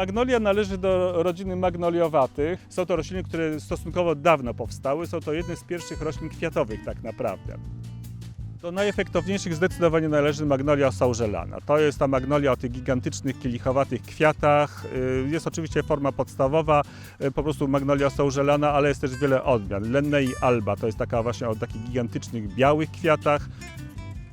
Magnolia należy do rodziny magnoliowatych. Są to rośliny, które stosunkowo dawno powstały. Są to jedne z pierwszych roślin kwiatowych tak naprawdę. Do najefektowniejszych zdecydowanie należy magnolia saurzelana. To jest ta magnolia o tych gigantycznych, kielichowatych kwiatach. Y, Jest oczywiście forma podstawowa, y, po prostu magnolia saurzelana, ale jest też wiele odmian. Lennei alba to jest taka właśnie o takich gigantycznych, białych kwiatach.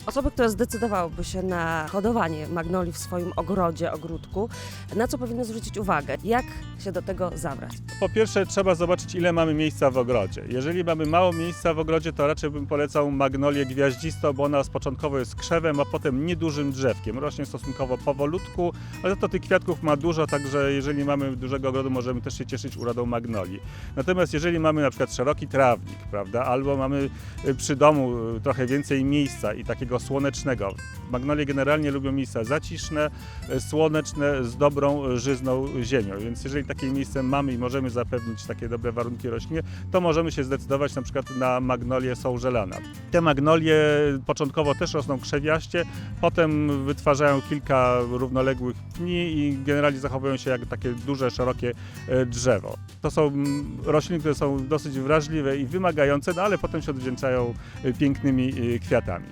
Osoby, które zdecydowałyby się na hodowanie magnolii w swoim ogrodzie, ogródku, na co powinny zwrócić uwagę? Jak się do tego zabrać? Po pierwsze trzeba zobaczyć ile mamy miejsca w ogrodzie. Jeżeli mamy mało miejsca w ogrodzie, to raczej bym polecał magnolię gwiaździstą, bo ona z początkowo jest krzewem, a potem niedużym drzewkiem. Rośnie stosunkowo powolutku, ale za to tych kwiatków ma dużo, także jeżeli mamy dużego ogrodu, możemy też się cieszyć urodą magnolii. Natomiast jeżeli mamy na przykład szeroki trawnik, prawda, albo mamy y, przy domu y, trochę więcej miejsca i takiego słonecznego. Magnolie generalnie lubią miejsca zaciszne, y, słoneczne, z dobrą, y, żyzną ziemią, więc jeżeli takie miejsce mamy i możemy zapewnić takie dobre warunki roślinie, to możemy się zdecydować na przykład na magnolię sołżelana. Te magnolie początkowo też rosną krzewiaście, potem wytwarzają kilka równoległych pni i generalnie zachowują się jak takie duże, szerokie e, drzewo. To są mm, rośliny, które są dosyć wrażliwe i wymagające, no ale potem się odwdzięczają e, pięknymi e, kwiatami.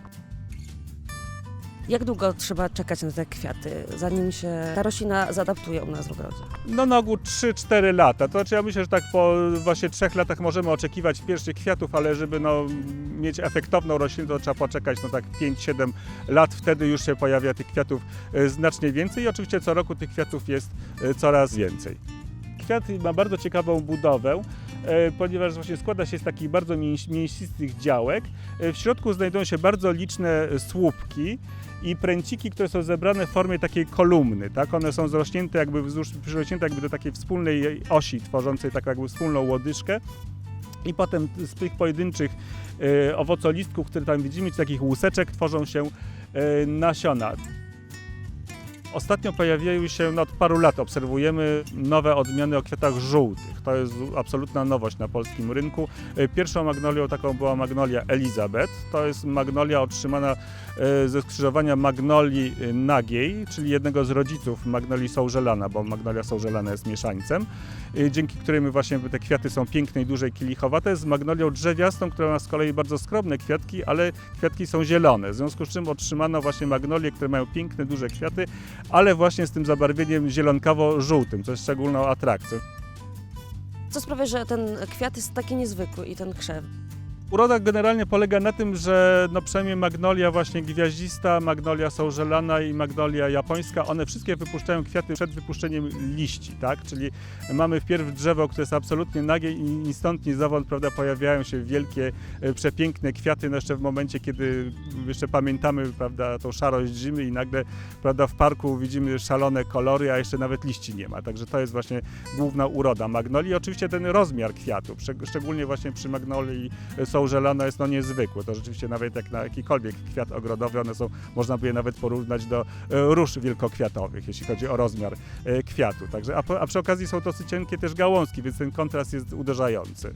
Jak długo trzeba czekać na te kwiaty, zanim się ta roślina zaadaptuje u nas w ogrodzie? No na ogół 3-4 lata. To znaczy ja myślę, że tak po właśnie 3 latach możemy oczekiwać pierwszych kwiatów, ale żeby no, mieć efektowną roślinę, to trzeba poczekać no tak 5-7 lat. Wtedy już się pojawia tych kwiatów e, znacznie więcej i oczywiście co roku tych kwiatów jest e, coraz więcej. Kwiat ma bardzo ciekawą budowę, ponieważ właśnie składa się z takich bardzo mięsistych działek. E, W środku znajdują się bardzo liczne słupki i pręciki, które są zebrane w formie takiej kolumny, tak? One są zrośnięte jakby wzdłuż, przyrośnięte jakby do takiej wspólnej osi, tworzącej taką jakby wspólną łodyżkę. I potem z tych pojedynczych e, owocolistków, które tam widzimy, czy takich łuseczek, tworzą się e, nasiona. Ostatnio pojawiają się, no od paru lat obserwujemy nowe odmiany o kwiatach żółtych. To jest absolutna nowość na polskim rynku. E, Pierwszą magnolią taką była magnolia Elizabeth. To jest magnolia otrzymana e, ze skrzyżowania magnolii e, nagiej, czyli jednego z rodziców magnolii sołżelana, bo magnolia sołżelana jest mieszańcem, dzięki którym właśnie te kwiaty są piękne i duże i kielichowate, z magnolią drzewiastą, która ma z kolei bardzo skromne kwiatki, ale kwiatki są zielone. W związku z czym otrzymano właśnie magnolie, które mają piękne, duże kwiaty, ale właśnie z tym zabarwieniem zielonkawo-żółtym, co jest szczególną atrakcją. Co sprawia, że ten kwiat jest taki niezwykły i ten krzew? Uroda generalnie polega na tym, że no przynajmniej magnolia właśnie gwiaździsta, magnolia sołżelana i magnolia japońska, one wszystkie wypuszczają kwiaty przed wypuszczeniem liści, tak? Czyli mamy wpierw drzewo, które jest absolutnie nagie i ni stąd, ni zowąd, prawda, pojawiają się wielkie, e, przepiękne kwiaty, no jeszcze w momencie, kiedy jeszcze pamiętamy, prawda, tą szarość zimy i nagle, prawda, w parku widzimy szalone kolory, a jeszcze nawet liści nie ma. Także to jest właśnie główna uroda magnolii. Oczywiście ten rozmiar szczeg- szczególnie właśnie przy magnolii sołżelana jest no niezwykły. To rzeczywiście nawet jak na jakikolwiek kwiat ogrodowy, one są, można by je nawet porównać do e, róż wielkokwiatowych, jeśli chodzi o rozmiar e, kwiatu. Także, a, a przy okazji są dosyć cienkie też gałązki, więc ten kontrast jest uderzający.